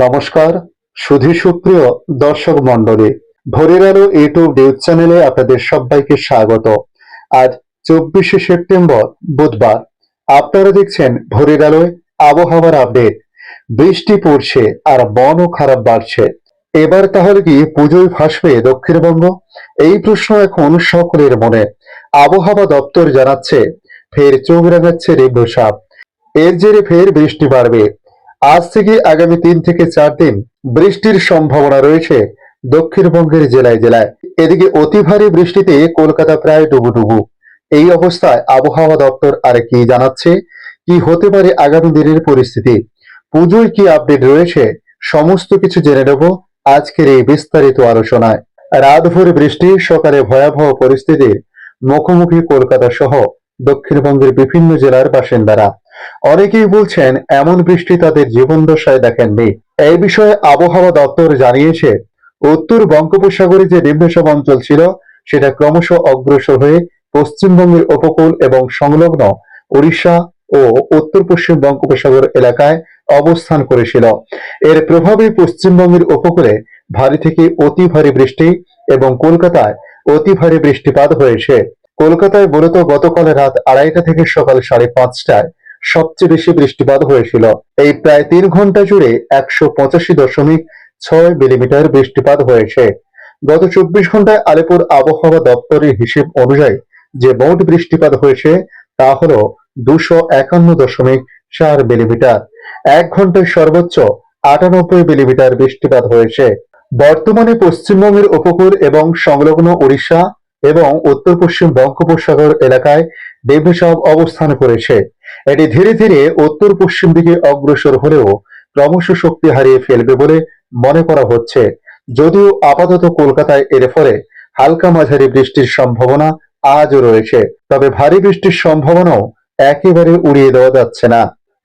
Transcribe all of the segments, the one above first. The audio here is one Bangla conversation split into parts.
নমস্কার, সুধী সুপ্রিয় দর্শক মন্ডলী ভোরের আলো ইউটিউব নিউজ চ্যানেলে আপনাদের সবাইকে স্বাগত। আজ চব্বিশে সেপ্টেম্বর, বুধবার। আপনারা দেখছেন ভোরের আলোয় আবহাওয়ার আপডেট। বৃষ্টি পড়ছে আর বনও খারাপ বাড়ছে। এবার তাহলে কি পুজোয় ভাসবে দক্ষিণবঙ্গ? এই প্রশ্ন এখন সকলের মনে। আবহাওয়া দপ্তর জানাচ্ছে, ফের চোখ রাঙাচ্ছে রেবসাপ এর জেরে ফের বৃষ্টি বাড়বে। আজ থেকে আগামী তিন থেকে চার দিন বৃষ্টির সম্ভাবনা রয়েছে দক্ষিণবঙ্গের জেলায় জেলায়। এদিকে অতি ভারী বৃষ্টিতে কলকাতা প্রায় ডুবুডুবু। এই অবস্থায় আবহাওয়া দপ্তর আর কি জানাচ্ছে? কি হতে পারে আগামী দিনের পরিস্থিতি? পুজোয় কি আপডেট রয়েছে? সমস্ত কিছু জেনে নেব আজকের এই বিস্তারিত আলোচনায়। রাতভর বৃষ্টি, সকালে ভয়াবহ পরিস্থিতির মুখোমুখি কলকাতা সহ দক্ষিণবঙ্গের বিভিন্ন জেলার বাসিন্দারা। অনেকেই বলছেন, এমন বৃষ্টি তাদের জীবন দশায় দেখেননি এই বিষয়ে আবহাওয়া দপ্তর জানিয়েছে, উত্তর বঙ্গোপসাগরে যে নিম্নচাপ অঞ্চল ছিল, সেটা ক্রমশ অগ্রসর হয়ে পশ্চিমবঙ্গের উপকূল এবং সংলগ্ন উড়িষ্যা ও উত্তর পশ্চিম বঙ্গোপসাগর এলাকায় অবস্থান করেছিল। এর প্রভাবে পশ্চিমবঙ্গের উপকূলে ভারী থেকে অতি ভারী বৃষ্টি এবং কলকাতায় অতি ভারী বৃষ্টিপাত হয়েছে। কলকাতায় মূলত গতকাল রাত আড়াইটা থেকে সকাল সাড়ে পাঁচটায় সবচেয়ে বেশি বৃষ্টিপাত হয়েছিল। এই প্রায় তিন ঘণ্টা জুড়ে একশো পঁচাশি দশমিক ছয় মিলিমিটার বৃষ্টিপাত হয়েছে। গত চব্বিশ ঘন্টায় আলিপুর আবহাওয়া দপ্তরের হিসেব অনুযায়ী যে মোট বৃষ্টিপাত হয়েছে, তা হল দুশো একান্ন দশমিক চার মিলিমিটার। এক ঘন্টায় সর্বোচ্চ আটানব্বই মিলিমিটার বৃষ্টিপাত হয়েছে। বর্তমানে পশ্চিমবঙ্গের উপকূল এবং সংলগ্ন উড়িষ্যা এবং উত্তর পশ্চিম বঙ্গোপসাগর এলাকায় নিম্নচাপ অবস্থান করেছে। এটি ধীরে ধীরে উত্তর পশ্চিম দিকে অগ্রসর হলেও ক্রমশ শক্তি হারিয়ে ফেলবে বলে মনে করা হচ্ছে। যদিও আপাতত কলকাতায় এর ফলে হালকা মাঝারি বৃষ্টির সম্ভাবনা আজও রয়েছে, তবে ভারী বৃষ্টির সম্ভাবনাও একেবারে উড়িয়ে দেওয়া যাচ্ছে না।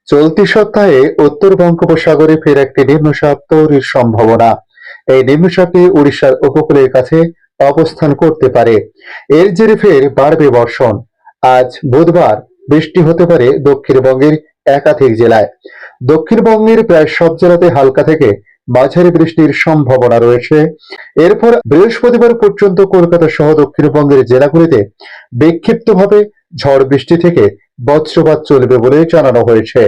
চলতি সপ্তাহে উত্তর বঙ্গোপসাগরে ফের একটি নিম্নচাপ তৈরির সম্ভাবনা। এই নিম্নচাপটি উড়িষ্যার উপকূলের কাছে অবস্থান করতে পারে। এর জেরে ফের বাড়বে বর্ষণ। আজ বুধবার বৃষ্টি হতে পারে দক্ষিণবঙ্গের একাধিক জেলায়। দক্ষিণবঙ্গের প্রায় সব জেলাতে হালকা থেকে মাঝারি বৃষ্টির সম্ভাবনা রয়েছে। এরপর বৃহস্পতিবার পর্যন্ত কলকাতা সহ দক্ষিণবঙ্গের জেলাগুলিতে বিক্ষিপ্তভাবে ঝড় বৃষ্টি থেকে বজ্রপাত চলবে বলে জানানো হয়েছে।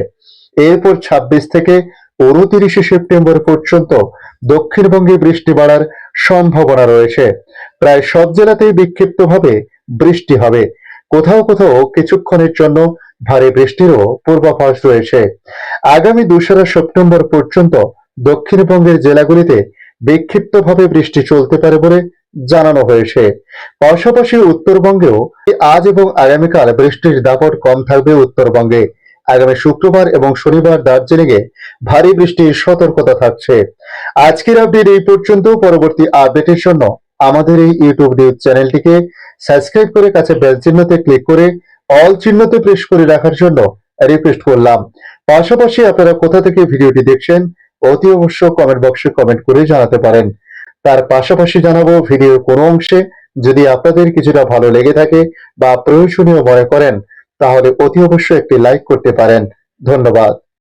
এরপর ২৬ থেকে উনতিরিশে সেপ্টেম্বর পর্যন্ত দক্ষিণবঙ্গে বৃষ্টি বাড়ার সম্ভাবনা রয়েছে। প্রায় সব জেলাতেই বিক্ষিপ্তভাবে বৃষ্টি হবে। কোথাও কোথাও কিছুক্ষণের জন্য ভারী বৃষ্টিরও পূর্বাভাস রয়েছে। আগামী দোসরা সেপ্টেম্বর পর্যন্ত দক্ষিণবঙ্গের জেলাগুলিতে বিক্ষিপ্তভাবে বৃষ্টি চলতে পারে বলে জানানো হয়েছে। পাশাপাশি উত্তরবঙ্গেও আজ এবং আগামীকাল বৃষ্টির দাপট কম থাকবে উত্তরবঙ্গে। আগামী শুক্রবার এবং শনিবার দার্জিলিংয়ে ভারী বৃষ্টির সতর্কতা থাকছে। আজকের আপডেট এই পর্যন্ত। পরবর্তী আপডেটের জন্য আমাদের এই ইউটিউব নিউজ চ্যানেলটিকে সাবস্ক্রাইব করে কাছে বেল চিহ্নতে ক্লিক করে অল চিহ্নতে প্রেস করে রাখার জন্য রিকোয়েস্ট করলাম। পাশাপাশি আপনারা কোথা থেকে ভিডিওটি দেখছেন অতি অবশ্য কমেন্ট বক্সে কমেন্ট করে জানাতে পারেন। তার পাশাপাশি জানাব ভিডিওর কোনো অংশে যদি আপনাদের কিছুটা ভালো লেগে থাকে বা প্রয়োজনীয় মনে করেন, তাহলে অতি অবশ্যই একটি লাইক করতে পারেন। ধন্যবাদ।